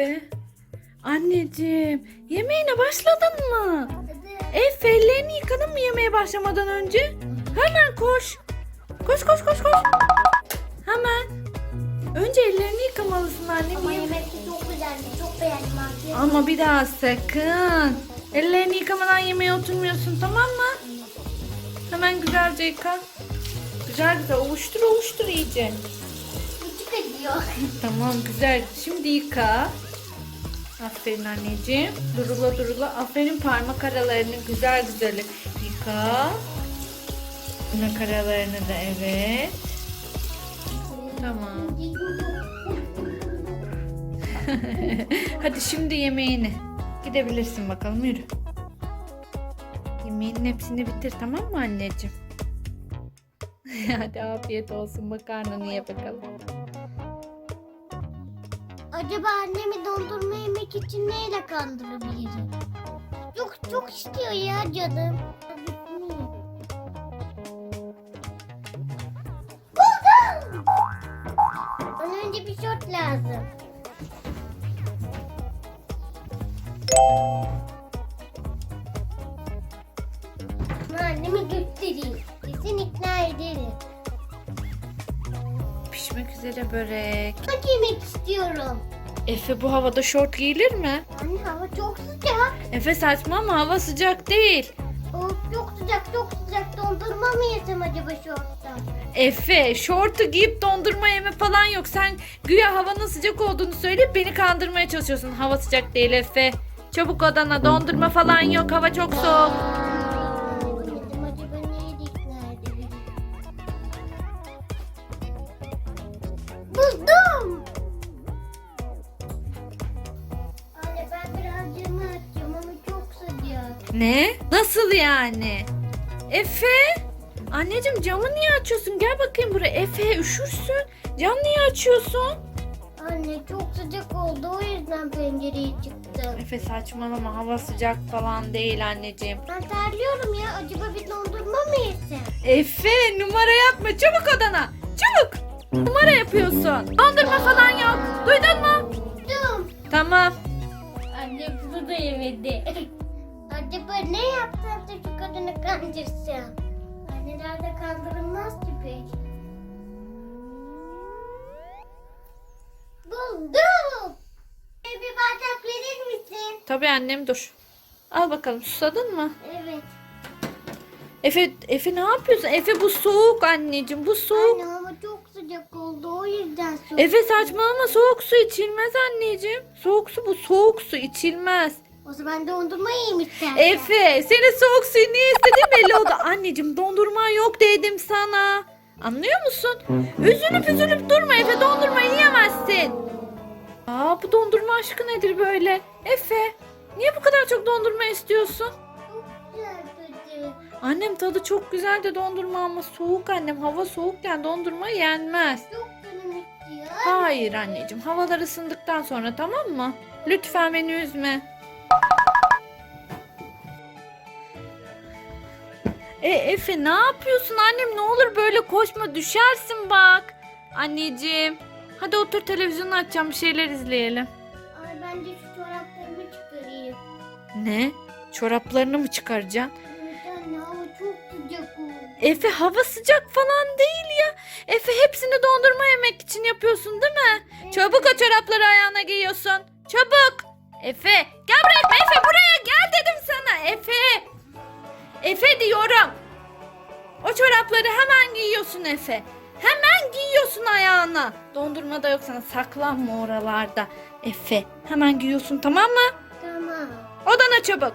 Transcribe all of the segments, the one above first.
Efe. Anneciğim yemeğine başladın mı? Efe ellerini yıkadın mı yemeğe başlamadan önce? Hemen koş. Koş koş koş koş. Hemen. Önce ellerini yıkamalısın annem. Ama Yeme- yemek çok güzeldi. Çok beğendim abi. Ama bir daha sakın. Ellerini yıkamadan yemeğe oturmuyorsun tamam mı? Hemen güzelce yıka. Güzel güzel ovuştur ovuştur iyice. Küçük acıyor. Tamam güzel. Şimdi yıka. Aferin anneciğim. Durula durula. Aferin parmak aralarını güzel güzel yıka. Parmak aralarını da evet. Tamam. Hadi şimdi yemeğini. Gidebilirsin bakalım yürü. Yemeğinin hepsini bitir tamam mı anneciğim? Hadi afiyet olsun makarnanı ye bakalım. Acaba annemi dondurma yemek için neyle kandırabilirim? Çok çok istiyor ya canım. Buldum. Bana önce bir şort lazım. Ama annemi göstereyim. Kesin ikna ederim. Pişmek üzere börek. Bak yemek istiyorum. Efe bu havada şort giyilir mi? Anne hava çok sıcak. Efe saçma ama hava sıcak değil. Of çok sıcak çok sıcak dondurma mı yesem acaba şorttan? Efe şortu giyip dondurma yeme falan yok. Sen güya havanın sıcak olduğunu söyleyip beni kandırmaya çalışıyorsun. Hava sıcak değil Efe. Çabuk odana dondurma falan yok. Hava çok soğuk. Ne? Nasıl yani? Efe? Anneciğim camı niye açıyorsun? Gel bakayım buraya. Efe üşürsün. Cam niye açıyorsun? Anne çok sıcak oldu o yüzden pencereye çıktım. Efe saçmalama hava sıcak falan değil anneciğim. Ben terliyorum ya acaba bir dondurma mı yesem? Efe numara yapma çabuk odana. Çabuk. Numara yapıyorsun. Dondurma falan yok. Duydun mu? Buldum. Tamam. Anne bunu da yemedi. Acaba ne yapsam da şu kadını kandırsam? Anneler de kandırılmaz ki pek. Buldum. Bir bardak verir misin? Tabii annem dur. Al bakalım susadın mı? Evet. Efe, Efe ne yapıyorsun? Efe bu soğuk anneciğim bu soğuk. Anne hava çok sıcak oldu o yüzden soğuk. Efe saçmalama soğuk su içilmez anneciğim. Soğuk su bu soğuk su içilmez. O zaman dondurma yiyeyim istersen. Efe senin soğuk suyu niye istediğin belli oldu. Anneciğim dondurma yok dedim sana. Anlıyor musun? Üzülüp üzülüp durma Efe dondurma yiyemezsin. Aa bu dondurma aşkı nedir böyle? Efe niye bu kadar çok dondurma istiyorsun? Annem tadı çok güzel de dondurma ama soğuk annem. Hava soğukken dondurma yenmez. Çok. Hayır anneciğim havalar ısındıktan sonra tamam mı? Lütfen beni üzme. E Efe ne yapıyorsun annem ne olur böyle koşma düşersin bak. Anneciğim hadi otur televizyonu açacağım bir şeyler izleyelim. Ay ben de şu çoraplarımı çıkarayım. Ne? Çoraplarını mı çıkaracaksın? Evet anne hava çok sıcak oldu. Efe hava sıcak falan değil ya. Efe hepsini dondurma yemek için yapıyorsun değil mi? Çabuk o çorapları ayağına giyiyorsun. Çabuk. Efe gel buraya Efe buraya gel dedim sana Efe. Efe diyorum. O çorapları hemen giyiyorsun Efe. Hemen giyiyorsun ayağına. Dondurma da yok sana saklanma oralarda. Efe hemen giyiyorsun tamam mı? Tamam. Odana çabuk.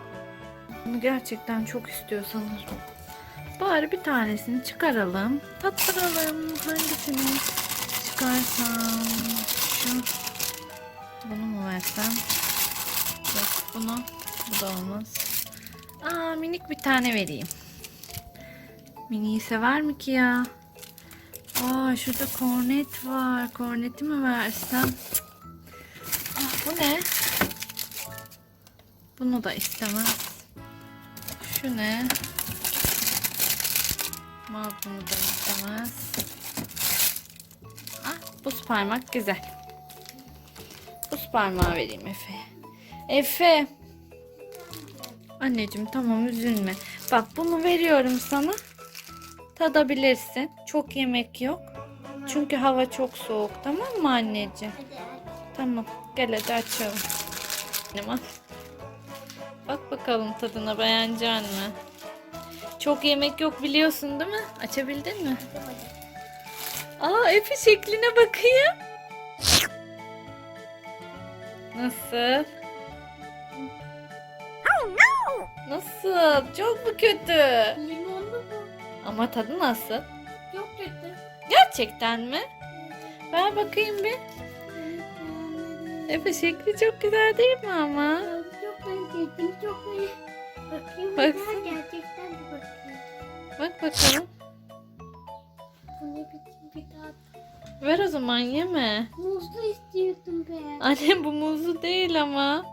Bunu gerçekten çok istiyor sanırım. Bari bir tanesini çıkaralım. Tattıralım. Hangisini çıkarsam? Şu. Bunu mu versem? Yok bunu. Bu da olmaz. Aa minik bir tane vereyim. Miniyi sever mi ki ya? Aa şurada kornet var. Korneti mi versem? Ah, bu ne? Bunu da istemez. Şu ne? Mal bunu da istemez. Ah, buz parmak güzel. Buz parmağı vereyim Efe'ye. Efe. Anneciğim tamam üzülme. Bak bunu veriyorum sana. Tadabilirsin. Çok yemek yok. Çünkü hava çok soğuk tamam mı anneciğim? Tamam gel hadi açalım. Bak bakalım tadına beğenecek mi? Çok yemek yok biliyorsun değil mi? Açabildin mi? Aa Efe şekline bakayım. Nasıl? Nasıl? Çok mu kötü? Limonlu bu. Ama tadı nasıl? Çok kötü. Gerçekten mi? Ver bakayım bir. Efe şekli çok güzel değil mi ama? Çok benzettim. Çok iyi. Bakayım. Baksana. Gerçekten bir bakayım. Bak bakalım. Bu ne biçim bir tat. Ver o zaman yeme. Muzlu istiyordum be. Annem bu muzlu değil ama.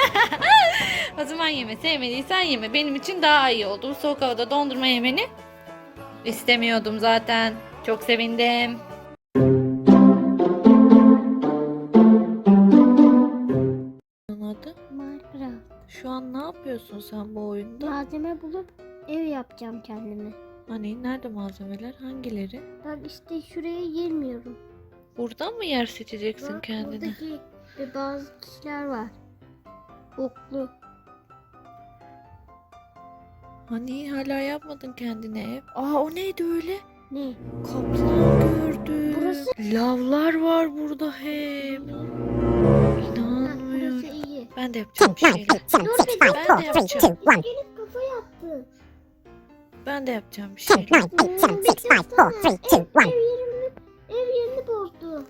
o zaman yeme. Sevmediysen yeme. Benim için daha iyi oldu. Bu soğuk havada dondurma yemeni istemiyordum zaten. Çok sevindim. Adı? Minecraft. Şu an ne yapıyorsun sen bu oyunda? Malzeme bulup ev yapacağım kendime. Hani nerede malzemeler? Hangileri? Ben işte şuraya girmiyorum. Buradan mı yer seçeceksin Bak, kendine? Buradaki bazı kişiler var. Oklu. Hani hala yapmadın kendine ev? Aa o neydi öyle? Ne? Kaplan gördüm. Burası- Lavlar var burada hep. Ha, İnanmıyorum. burası iyi. Ben de yapacağım bir şeyler. Dur bir Ben de yapacağım. İskelet kafa yaptı. Ben de yapacağım bir şeyler. Ev yerini, ev yerini bozdu.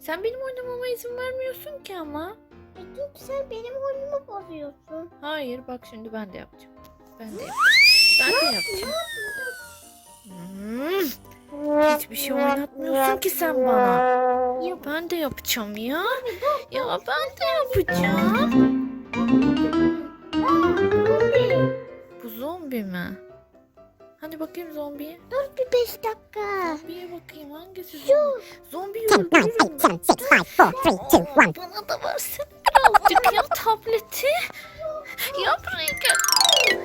Sen benim oynamama izin vermiyorsun ki ama. Çünkü sen benim oyunumu bozuyorsun. Hayır bak şimdi ben de yapacağım. Ben de yapacağım. Ben de yapacağım. Hmm. Hiçbir şey oynatmıyorsun ki sen bana. Ya Ben de yapacağım ya. Ya ben de yapacağım. Bu zombi mi? Hani bakayım zombiye. Dur bir beş dakika. Zombiye bakayım hangisi zombi? Zombiyi 10, 9, öldürürüm. 8, 7, 6, 5, 4, 3, 2, 1. Bana da versin birazcık ya tableti. Ya buraya gel.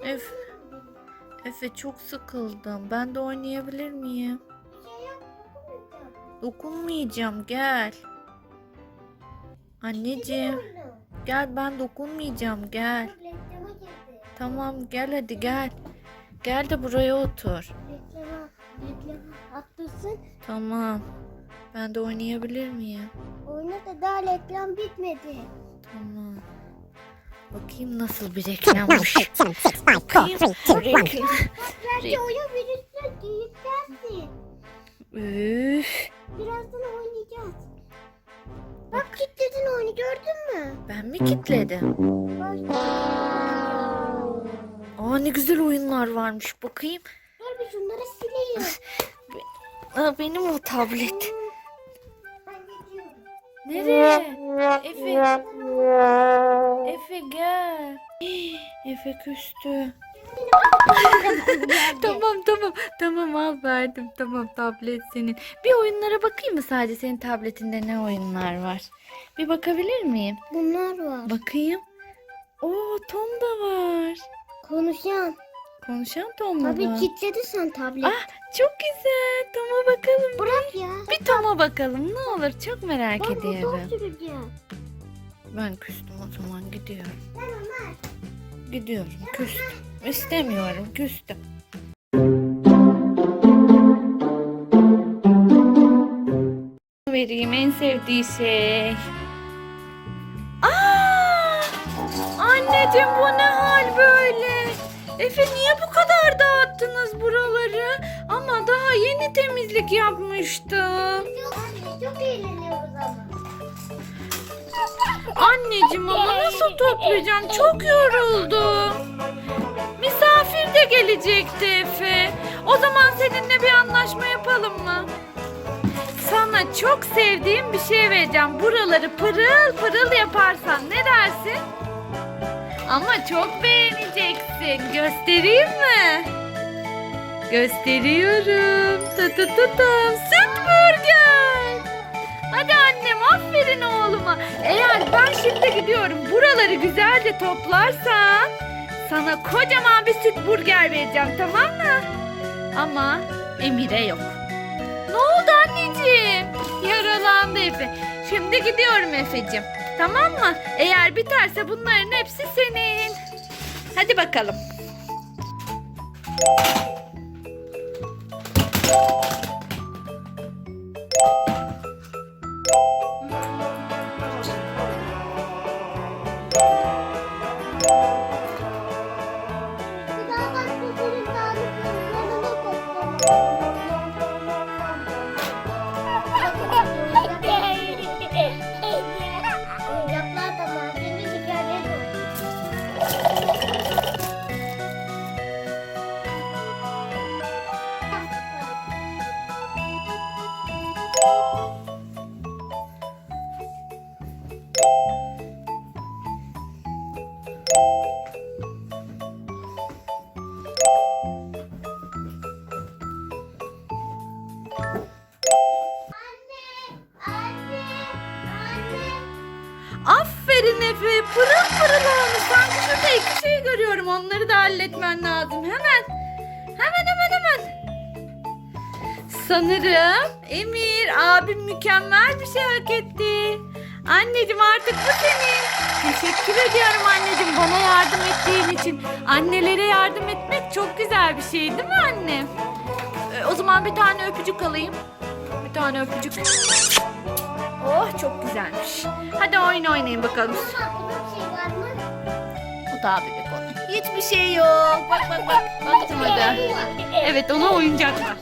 Efe, Efe çok sıkıldım. Ben de oynayabilir miyim? Dokunmayacağım gel. Anneciğim gel ben dokunmayacağım gel. Tamam gel hadi gel. Gel de buraya otur. Reklama, reklama atlasın. Tamam. Ben de oynayabilir miyim? Oyuna da daha reklam bitmedi. Tamam. Bakayım nasıl bir 10, reklammış. 9, 8, 5, 4, 3, 2, 1. Reklam. Üf. Birazdan oynayacağız. Bak kilitledin oyunu gördün mü? Ben mi kitledim? Bak. Aa ne güzel oyunlar varmış. Bakayım. Dur bir şunları sileyim. Aa, benim o tablet. Nereye? Efe. Efe gel. Efe küstü. tamam tamam tamam al verdim tamam tablet senin. Bir oyunlara bakayım mı sadece senin tabletinde ne oyunlar var? Bir bakabilir miyim? Bunlar var. Bakayım. Oo Tom da var. Konuşan. Konuşan Tom mu Tabii var? kilitledi sen tablet. Ah çok güzel. Tom'a bakalım. Bırak ya. Bir Tom'a bakalım ne olur çok merak Ben ediyorum. süreceğim. Ben küstüm o zaman gidiyorum. Ben Ömer. Gidiyorum küstüm. İstemiyorum küstüm. Vereyim en sevdiği şey. Aa! Anneciğim bu ne hal böyle? Efe niye bu kadar dağıttınız buraları? Ama daha yeni temizlik yapmıştım. Çok, çok eğleniyoruz ama. Anneciğim ama nasıl toplayacağım? Çok yoruldum. Misafir de gelecekti Efe. O zaman seninle bir anlaşma yapalım mı? Sana çok sevdiğim bir şey vereceğim. Buraları pırıl pırıl yaparsan ne dersin? Ama çok beğeneceksin. Göstereyim mi? Gösteriyorum. Tım. Süt burger. Hadi annem aferin oğluma. Eğer ben şimdi gidiyorum buraları güzelce toplarsan sana kocaman bir süt burger vereceğim tamam mı? Ama Emir'e yok. Ne oldu anneciğim? Yaralandı Efe. Şimdi gidiyorum Efe'cim. Tamam mı? Eğer biterse bunların hepsi senin. Hadi bakalım. Şey görüyorum. Onları da halletmen lazım. Hemen. Hemen hemen hemen. Sanırım Emir abim mükemmel bir şey hak etti. Anneciğim artık bu senin. Teşekkür ediyorum anneciğim bana yardım ettiğin için. Annelere yardım etmek çok güzel bir şey değil mi anne? Ee, o zaman bir tane öpücük alayım. Bir tane öpücük. Oh çok güzelmiş. Hadi oyun oynayın bakalım. Ama bir şey var mı? O daha bebek onun. Hiçbir şey yok. Bak bak bak. Baktım hadi. Evet ona oyuncak var.